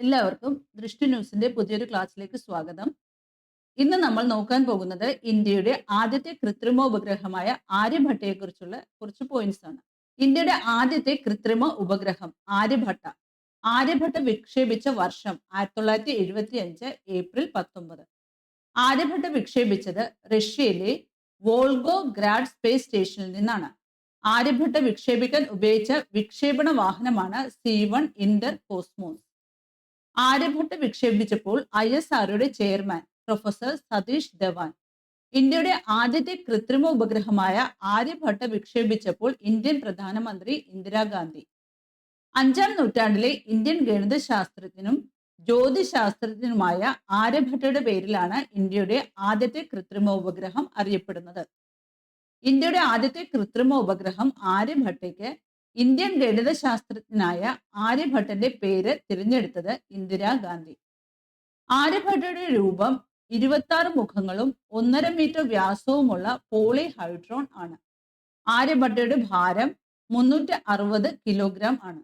എല്ലാവർക്കും ദൃഷ്ടി ന്യൂസിന്റെ പുതിയൊരു ക്ലാസ്സിലേക്ക് സ്വാഗതം. ഇന്ന് നമ്മൾ നോക്കാൻ പോകുന്നത് ഇന്ത്യയുടെ ആദ്യത്തെ കൃത്രിമ ഉപഗ്രഹമായ ആര്യഭട്ടയെ കുറിച്ചുള്ള കുറച്ച് പോയിന്റ്സ് ആണ്. ഇന്ത്യയുടെ ആദ്യത്തെ കൃത്രിമ ഉപഗ്രഹം ആര്യഭട്ട. ആര്യഭട്ട വിക്ഷേപിച്ച വർഷം ആയിരത്തി തൊള്ളായിരത്തി എഴുപത്തി അഞ്ച് ഏപ്രിൽ പത്തൊമ്പത്. ആര്യഭട്ട വിക്ഷേപിച്ചത് റഷ്യയിലെ വോൾഗോ ഗ്രാഡ് സ്പേസ് സ്റ്റേഷനിൽ നിന്നാണ്. ആര്യഭട്ട വിക്ഷേപിക്കാൻ ഉപയോഗിച്ച വിക്ഷേപണ വാഹനമാണ് C one Intercosmos Aryabhata വിക്ഷേപിച്ചപ്പോൾ ഐ എസ് ആർഒയുടെ ചെയർമാൻ പ്രൊഫസർ സതീഷ് ധവാൻ. ഇന്ത്യയുടെ ആദ്യത്തെ കൃത്രിമ ഉപഗ്രഹമായ ആര്യഭട്ട വിക്ഷേപിച്ചപ്പോൾ ഇന്ത്യൻ പ്രധാനമന്ത്രി ഇന്ദിരാഗാന്ധി. അഞ്ചാം നൂറ്റാണ്ടിലെ ഇന്ത്യൻ ഗണിതശാസ്ത്രജ്ഞനും ജ്യോതിശാസ്ത്രജ്ഞനുമായ ആര്യഭട്ടയുടെ പേരിലാണ് ഇന്ത്യയുടെ ആദ്യത്തെ കൃത്രിമ ഉപഗ്രഹം അറിയപ്പെടുന്നത്. ഇന്ത്യയുടെ ആദ്യത്തെ കൃത്രിമ ഉപഗ്രഹം ആര്യഭട്ടയ്ക്ക് ഇന്ത്യൻ ഗണിതശാസ്ത്രജ്ഞനായ ആര്യഭട്ടന്റെ പേര് തിരഞ്ഞെടുത്തത് ഇന്ദിരാഗാന്ധി ആര്യഭട്ടയുടെ രൂപം ഇരുപത്തി ആറ് മുഖങ്ങളും ഒന്നര മീറ്റർ വ്യാസവുമുള്ള പോളി ഹൈഡ്രോൺ ആണ്. ആര്യഭട്ടയുടെ ഭാരം മുന്നൂറ്റി അറുപത് കിലോഗ്രാം ആണ്.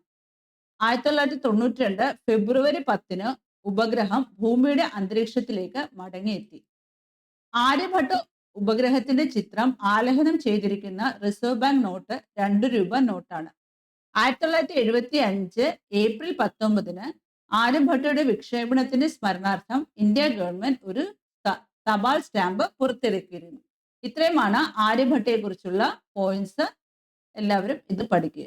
ആയിരത്തി തൊള്ളായിരത്തി തൊണ്ണൂറ്റി രണ്ട് ഫെബ്രുവരി പത്തിന് ഉപഗ്രഹം ഭൂമിയുടെ അന്തരീക്ഷത്തിലേക്ക് മടങ്ങിയെത്തി. ആര്യഭട്ട ഉപഗ്രഹത്തിന്റെ ചിത്രം ആലേഖനം ചെയ്തിരിക്കുന്ന റിസർവ് ബാങ്ക് നോട്ട് രണ്ട് രൂപ നോട്ടാണ് ആയിരത്തി തൊള്ളായിരത്തി എഴുപത്തി അഞ്ച് ഏപ്രിൽ പത്തൊമ്പതിന് ആര്യഭട്ടയുടെ വിക്ഷേപണത്തിന്റെ സ്മരണാർത്ഥം ഇന്ത്യ ഗവൺമെന്റ് ഒരു തപാൽ സ്റ്റാമ്പ് പുറത്തിറക്കിയിരുന്നു. ഇത്രയുമാണ് ആര്യഭട്ടയെ കുറിച്ചുള്ള പോയിന്റ്സ് എല്ലാവരും ഇത് പഠിക്കുക.